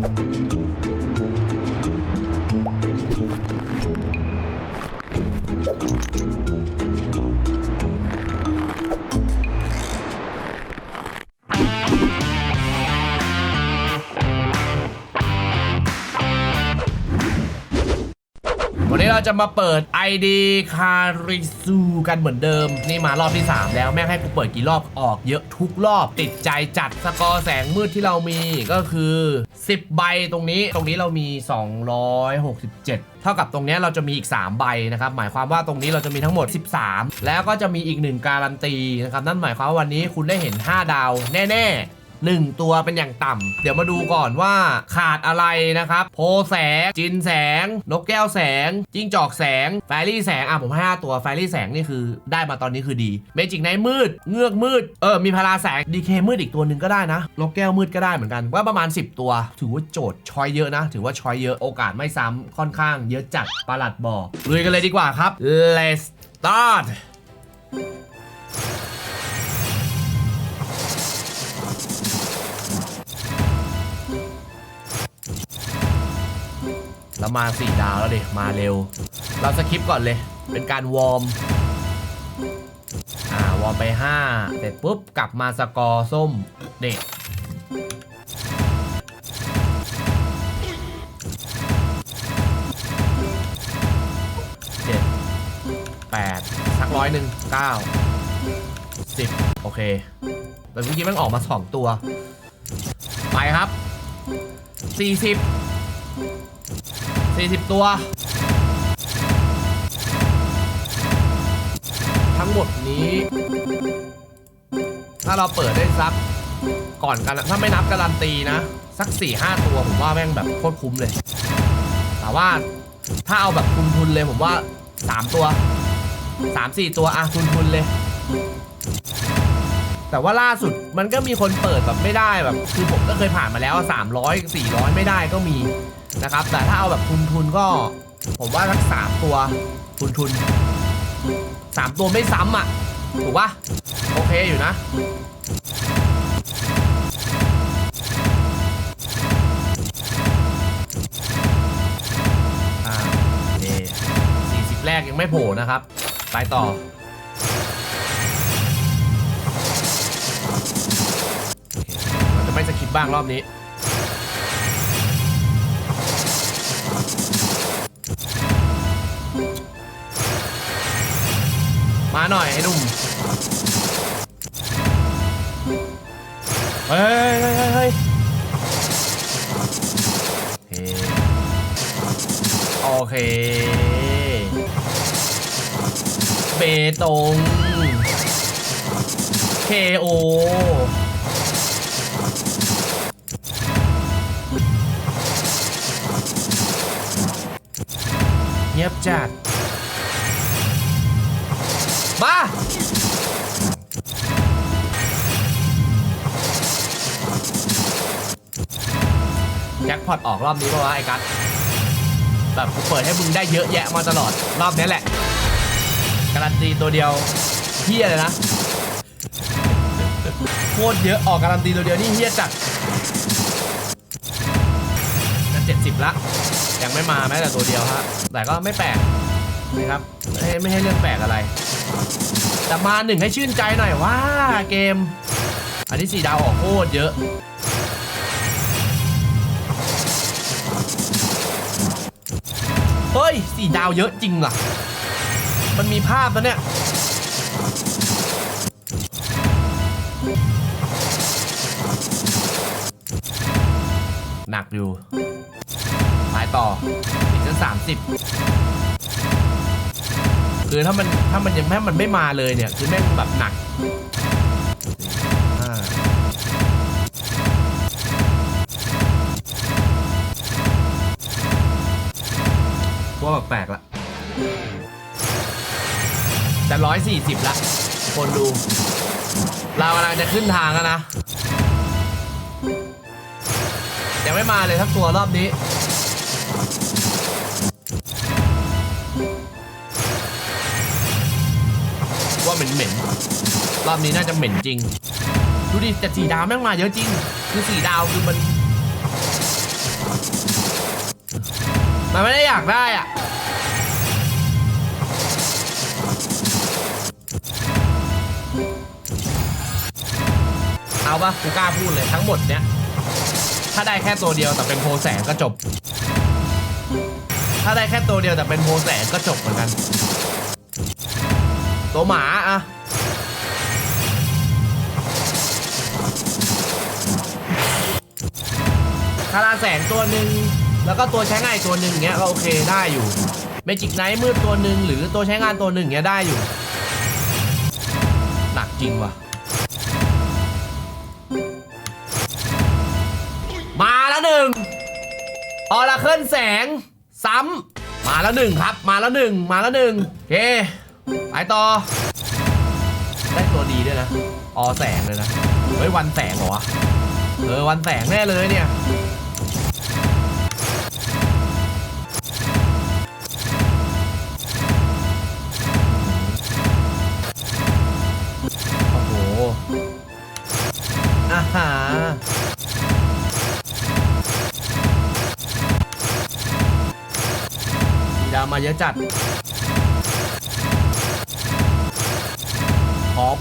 Thank you. จะมาเปิด ID คาริซูกันเหมือนเดิม นี่มารอบที่ 3 แล้วแม่งให้กูเปิดกี่รอบออกเยอะทุกรอบติดใจจัดสกอร์แสงมืดที่เรามีก็คือ 10 ใบตรงนี้ตรงนี้เรามี 267เท่ากับตรงนี้เราจะมีอีก 3 ใบนะครับ หมายความว่าตรงนี้เราจะมีทั้งหมด 13 แล้วก็จะมีอีก 1 การันตีนะครับ นั่นหมายความว่าวันนี้คุณได้เห็น 5 ดาวแน่ ๆ หนึ่งตัวเป็นอย่างต่ำเดี๋ยวมาดูก่อนว่าขาดอะไรนะครับ โพแสง จินแสง นกแก้วแสง จิ้งจอกแสง แฟรี่แสง อะผมให้5ตัวแฟรี่แสงนี่คือได้มาตอนนี้คือดี เมจิกไนมืด เงือกมืด เออ มีพาราแสง ดีเคมืดอีกตัวหนึ่งก็ได้นะ นกแก้วมืดก็ได้เหมือนกัน ว่าประมาณ 10 ตัว ถือว่าโจทย์ชอยเยอะนะ ถือว่าชอยเยอะ โอกาสไม่ซ้ำค่อนข้าง เยอะจัดประหลัดบอกลุยกันเลยดีกว่าครับ let's start เรามาสี่ดาวแล้วดิ มาเร็ว เราสคิปก่อนเลย เป็นการวอร์ม อ่า วอร์มไป 5 เสร็จปุ๊บ กลับมาสกอร์ส้มเด็กเจ็ดแปดสักร้อยหนึ่งเก้าสิบโอเค แต่เมื่อกี้มันออกมาสองตัว ไปครับสี่สิบ 40 ตัว ทั้งหมดนี้ ถ้าเราเปิดได้สักก่อนกันถ้าไม่นับการันตีนะ สัก 4-5 ตัว ผมว่าแม่งแบบโคตรคุ้มเลย แต่ว่าถ้าเอาแบบทุนทุนเลยผมว่า 3 ตัว 3-4 ตัวอะทุนทุนเลย แต่ว่าล่าสุดมันก็มีคนเปิดแบบไม่ได้แบบ คือผมก็เคยผ่านมาแล้ว 300 400 ไม่ได้ก็มีนะครับ แต่ถ้าเอาแบบทุนทุนก็ ผมว่าสักสามตัวทุนทุนสามตัวไม่ซ้ำอะ ถูกปะโอเคอยู่นะอ่านี่สี่สิบแรกยังไม่โผล่นะครับ ไปต่อ บ้างรอบนี้ มาหน่อยไอ้หนุ่มเฮ้ยเฮ้ยเฮ้ยเฮ้ยโอเค เบตง KO จัด มา แจ็คพอตออกรอบนี้ป่าวะไอ้กัสแบบกูเปิดให้มึงได้เยอะแยะมาตลอด รอบนี้แหละ การันตีตัวเดียวเฮียเลยนะ โคตรเยอะออกการันตีตัวเดียวนี่เฮียจัดจะเจ็ดสิบละ ยังไม่มาแม้แต่ตัวเดียวฮะแต่ก็ไม่แปลกนะครับไม่ไม่ให้เรื่องแปลกอะไร แต่มาหนึ่งให้ชื่นใจหน่อยว่าเกม อันนี้สี่ดาวออกโคตรเยอะ เฮ้ยสี่ดาวเยอะจริงอะมันมีภาพแล้วเนี่ยหนักอยู่ ต่ออีกสักสามสิบคือถ้ามันถ้ามันยังแม่มันไม่มาเลยเนี่ย คือแม่งแบบหนักว่าแบบแปลกละจะร้อยสี่สิบละ คนดู เรากำลังจะขึ้นทางแล้วนะ ยังไม่มาเลยทั้งตัวรอบนี้ ว่าเหม็นเหม็นๆรอบนี้น่าจะเหม็นจริง ดูดิแต่สีดาวแม่งมาเยอะจริง คือสีดาวคือมัน มันไม่ได้อยากได้อะเอาปะกูกล้าพูดเลยทั้งหมดเนี้ยถ้าได้แค่ตัวเดียวแต่เป็นโพแสงก็จบ ถ้าได้แค่ตัวเดียวแต่เป็นโพแสงก็จบเหมือนกัน ตัวหมาอะคาราแสงตัวหนึ่งแล้วก็ตัวใช้งานตัวหนึ่งเงี้ยก็โอเคได้อยู่เมจิกไนท์มืดตัวหนึ่งหรือตัวใช้งานตัวหนึ่งเงี้ยได้อยู่ หนักจริงว่ะ มาแล้วหนึ่งออราเคิลแสง ซ้ำมาแล้วหนึ่งครับ มาแล้วหนึ่งมาแล้วหนึ่งโอเค ไปต่อ ได้ตัวดีด้วยนะ ออแสงเลยนะ เฮ้ย วันแสงเหรอวะ เออ วันแสงแน่เลยเนี่ยโอ้โหอาหาสีดำมาเยอะจัด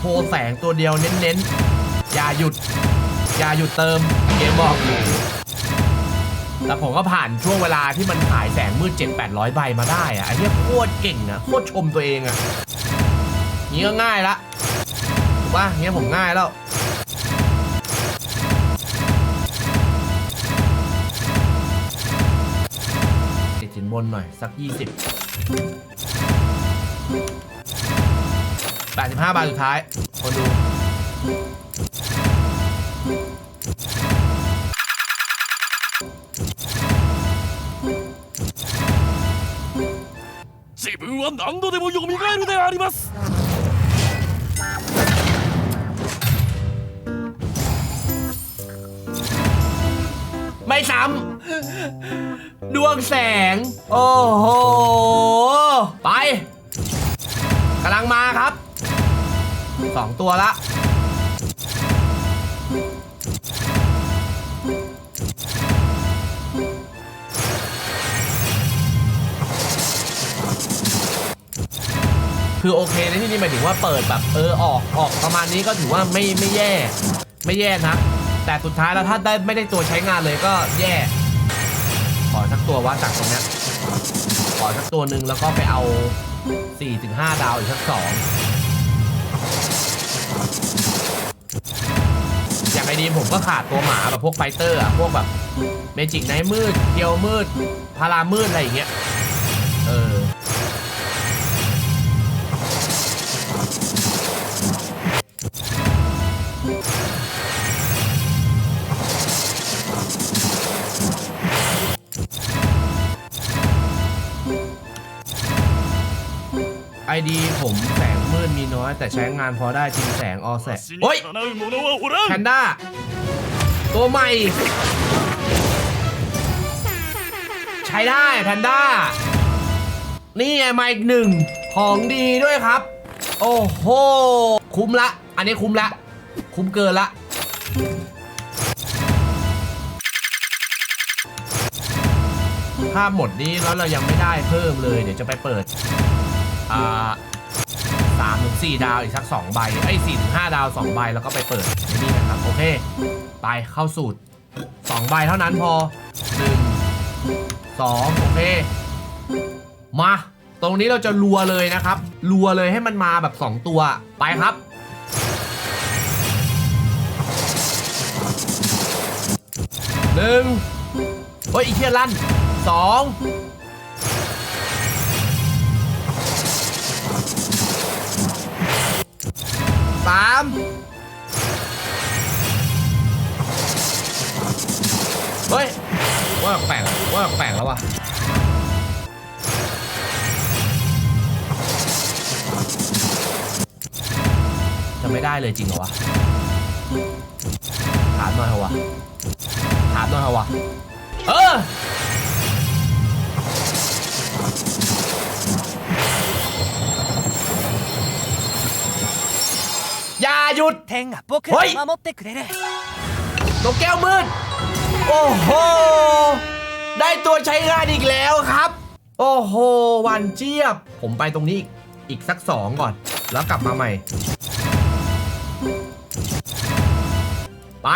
โพลแสงตัวเดียวเน้นๆ อย่าหยุด อย่าหยุดเติมเกมบอกอยู่แต่ผมก็ผ่านช่วงเวลาที่มันขายแสงมืด7-800 ใบมาได้อะไอ้เนี้ยโคตรเก่งอะโคตรชมตัวเองอะงี้ก็ง่ายละถูกป่ะเงี้ยผมง่ายแล้วติดสินบนหน่อย สัก 20 85 บาทสุดท้าย คนดู 自分は何度でも蘇るであります ไม่ซ้ำ ดวงแสง โอ้โห สองตัวละคือโอเคในที่นี้หมายถึงว่าเปิดแบบเออออกออกประมาณนี้ก็ถือว่าไม่ไม่แย่ ไม่แย่นะ แต่สุดท้ายแล้วถ้าได้ไม่ได้ตัวใช้งานเลยก็แย่ ขอสักตัวว่าจากตรงนี้ขอสักตัวหนึ่งแล้วก็ไปเอา 4-5 ดาวอีกสักสอง อย่างไอดีผมก็ขาดตัวหมาแบบพวกไฟเตอร์อะพวกแบบเมจิกไนท์มืดเกียวมืด พารามืด อะไรอย่างเงี้ย เออ ไอดีผมแสง มืดมีน้อย แต่ใช้งานพอได้จริงแสงออแสงโอ้ยแพนด้า ตัวใหม่ ใช้ได้แพนด้า นี่ไงมาอีกหนึ่ง ของดีด้วยครับ โอ้โห คุ้มละ อันนี้คุ้มละ คุ้มเกินละภาพหมดนี้แล้วเรายังไม่ได้เพิ่มเลย เดี๋ยวจะไปเปิด อ่า สามถึงสี่ดาวอีกสักสองใบไอ้สี่ถึงห้าดาวสองใบแล้วก็ไปเปิดนี่นะครับโอเค ไปเข้าสูตรสองใบเท่านั้นพอหนึ่งสองโอเค มา ตรงนี้เราจะรัวเลยนะครับรัวเลยให้มันมาแบบสองตัวไปครับหนึ่งเฮ้ยอีเทียลั่นสอง สามเฮ้ยว่าแปลกว่าแปลกแล้ววะจะไม่ได้เลยจริงเหรอวะ ถามหน่อยเหรอวะ ถามหน่อยเหรอวะ เออ หยุด 天が僕おいらを守ってくれる นกแก้วมืด โอ้โห ได้ ตัวใช้งานอีกแล้วครับ โอ้โหหวันเจี๊ยบ ผมไปตรงนี้อีกอีกสักสองก่อน แล้วกลับมาใหม่ ไป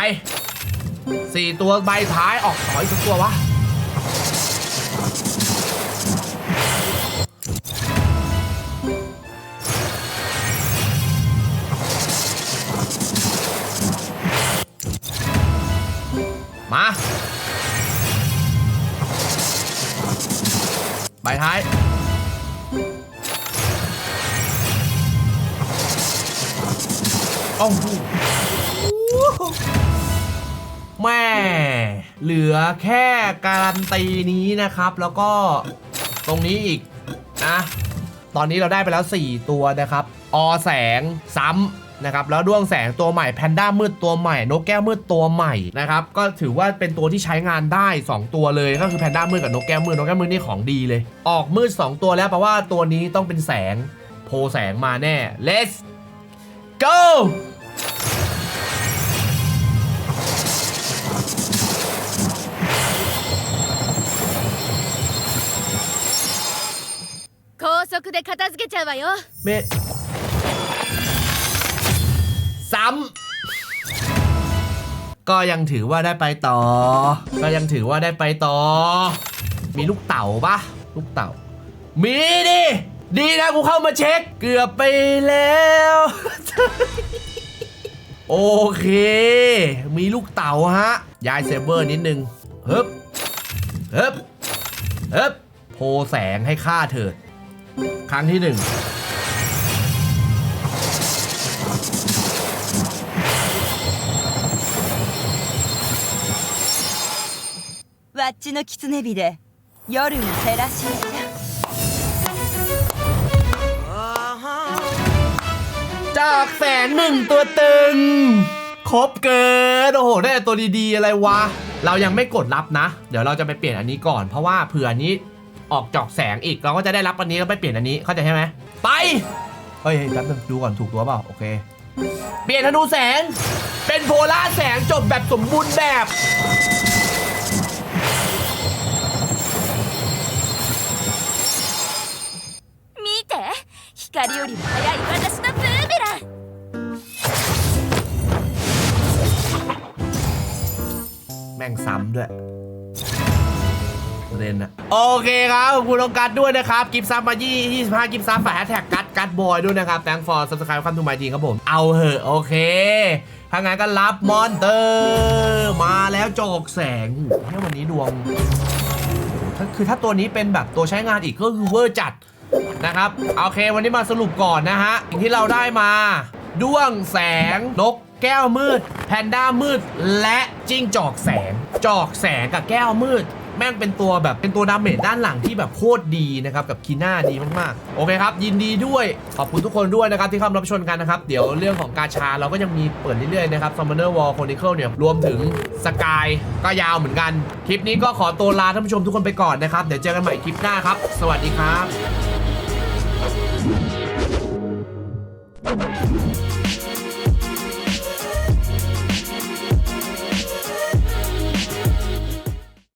สี่ตัวใบท้ายออกถอยสักตัววะ ท้ายโอ้โหแม่ เหลือแค่การันตีนี้นะครับ แล้วก็ตรงนี้อีกนะ ตอนนี้เราได้ไปแล้ว 4 ตัวนะครับ อแสงซ้ำ นะครับ แล้วด้วงแสงตัวใหม่แพนด้ามืดตัวใหม่ นกแก้วมืดตัวใหม่นะครับ ก็ถือว่าเป็นตัวที่ใช้งานได้ 2 ตัวเลย ก็คือแพนด้ามืดกับนกแก้วมืด นกแก้วมืดนี่ของดีเลย ออกมืด 2 ตัวแล้วแปลว่าตัวนี้ต้องเป็นแสง โพแสงมาแน่ let's go 高速で片付けちゃうわよ เมด ซ้ำก็ยังถือว่าได้ไปต่อ ก็ยังถือว่าได้ไปต่อ มีลูกเต่าปะลูกเต่า มีดิ ดีนะกูเข้ามาเช็ค เกือบไปแล้ว โอเค มีลูกเต่าฮะ ย้ายเซเบอร์นิดนึงฮึบฮึบฮึบโพแสงให้ค่าเถิด ครั้งที่หนึ่ง わっちの狐火で夜を照らしちゃ จากแสนหนึ่งตัวตึง ครบเกิน โอ้โห ได้แต่ตัวดีๆ อะไรวะ เรายังไม่กดรับนะ เดี๋ยวเราจะไปเปลี่ยนอันนี้ก่อน เพราะว่าเผื่ออันนี้ออกจอกแสงอีก เราก็จะได้รับอันนี้แล้วไปเปลี่ยนอันนี้ เข้าใจใช่ไหม ไป เฮ้ยเฮ้ยแป๊บนึงดูก่อนถูกตัวเปล่า โอเค เปลี่ยนธนูแสง เป็นโพล่าแสงจบแบบสมบูรณ์แบบ โอเคครับขอบคุณน้องกัดด้วยนะครับกิฟต์ซับมายี่25กิฟต์ซับฝากแฮชแท็กกัดกัดบอยด้วยนะครับ thank for subscribe คัมทูมายทีครับผม เอาเหอะโอเคถ้างั้นก็รับมอนเตอร์มาแล้วจอกแสงโอ้โหเนี่ยวันนี้ดวง คือถ้าตัวนี้เป็นแบบตัวใช้งานอีกก็คือเวอร์จัดนะครับโอเควันนี้มาสรุปก่อนนะฮะสิ่งที่เราได้มาด้วงแสงนกแก้วมืด แพนด้ามืด และจิ้งจอกแสง จอกแสงกับแก้วมืด แม่งเป็นตัวแบบเป็นตัวดาเมจด้านหลังที่แบบโคตรดีนะครับกับคีน่าดีมากๆ โอเคครับ ยินดีด้วยขอบคุณทุกคนด้วยนะครับที่เข้ามารับชมกันนะครับ เดี๋ยวเรื่องของกาชาเราก็ยังมีเปิดเรื่อยๆนะครับ Summoner War Chronicle เนี่ยรวมถึงสกายก็ยาวเหมือนกัน คลิปนี้ก็ขอตัวลาท่านผู้ชมทุกคนไปก่อนนะครับ เดี๋ยวเจอกันใหม่คลิปหน้าครับ สวัสดีครับ